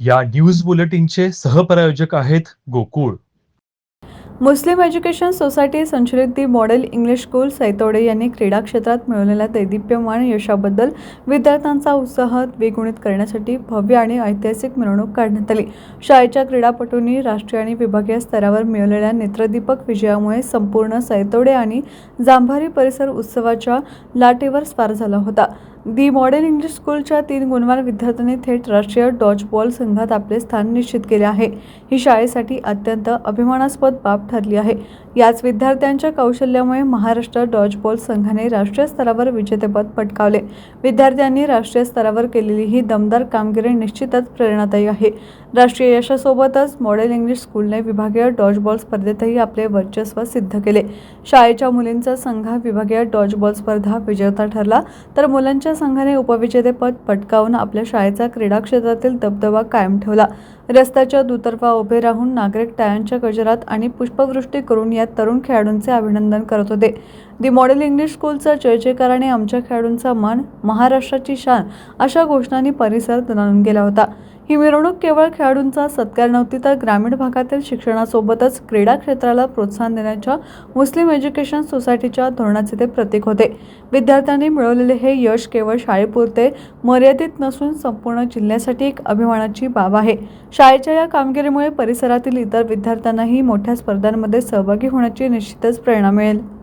या न्यूज बुलेटिनचे सहप्रायोजक आहेत गोकुळ. मुस्लिम education society संचलित the model English school Saitode यांनी क्रीडा क्षेत्रात मिळवलेल्या दैदिप्यमान यशाबद्दल विद्यार्थ्यांचा उत्साह द्विगुणित करण्यासाठी भव्य आणि ऐतिहासिक मिरवणूक काढण्यात आली. शाळेच्या क्रीडापटूंनी राष्ट्रीय आणि विभागीय स्तरावर मिळवलेल्या नेत्रदीपक विजयामुळे संपूर्ण सैतोडे आणि जांभारी परिसर उत्सवाच्या लाटेवर स्वार झाला होता. दी मॉडेल इंग्लिश स्कूलच्या तीन गुणवान विद्यार्थ्यांनी थेट राष्ट्रीय डॉजबॉल संघात आपले स्थान निश्चित केले आहे. ही शाळेसाठी अत्यंत अभिमानास्पद बाब ठरली आहे. याच विद्यार्थ्यांच्या कौशल्यामुळे महाराष्ट्र डॉजबॉल संघाने राष्ट्रीय स्तरावर विजेतेपद पटकावले. विद्यार्थ्यांनी राष्ट्रीय स्तरावर केलेली ही दमदार कामगिरी निश्चितच प्रेरणादायी आहे. राष्ट्रीय यशासोबतच मॉडेल इंग्लिश स्कूलने विभागीय डॉजबॉल स्पर्धेतही आपले वर्चस्व सिद्ध केले. शाळेच्या मुलींचा संघ विभागीय डॉजबॉल स्पर्धा विजेता ठरला. तर मुलांच्या संघाने उपविजेतेपद पटकावून आपल्या शाळेचा क्रीडा क्षेत्रातील दबदबा कायम ठेवला. रस्त्याच्या दुतर्फा उभे राहून नागरिक टायांच्या गजरात आणि पुष्पवृष्टी करून या तरुण खेळाडूंचे अभिनंदन करत होते. दी मॉडेल इंग्लिश स्कूलचा जय जयकाराने आमच्या खेळाडूंचा मान महाराष्ट्राची शान अशा घोषणांनी परिसर दणाणून गेला होता. ही मिरवणूक केवळ खेळाडूंचा सत्कार नव्हती तर ग्रामीण भागातील शिक्षणासोबतच क्रीडा क्षेत्राला प्रोत्साहन देण्याच्या मुस्लिम एज्युकेशन सोसायटीच्या धोरणाचे ते प्रतीक होते. विद्यार्थ्यांनी मिळवलेले हे यश केवळ शाळेपुरते मर्यादित नसून संपूर्ण जिल्ह्यासाठी एक अभिमानाची बाब आहे. शाळेच्या या कामगिरीमुळे परिसरातील इतर विद्यार्थ्यांनाही मोठ्या स्पर्धांमध्ये सहभागी होण्याची निश्चितच प्रेरणा मिळेल.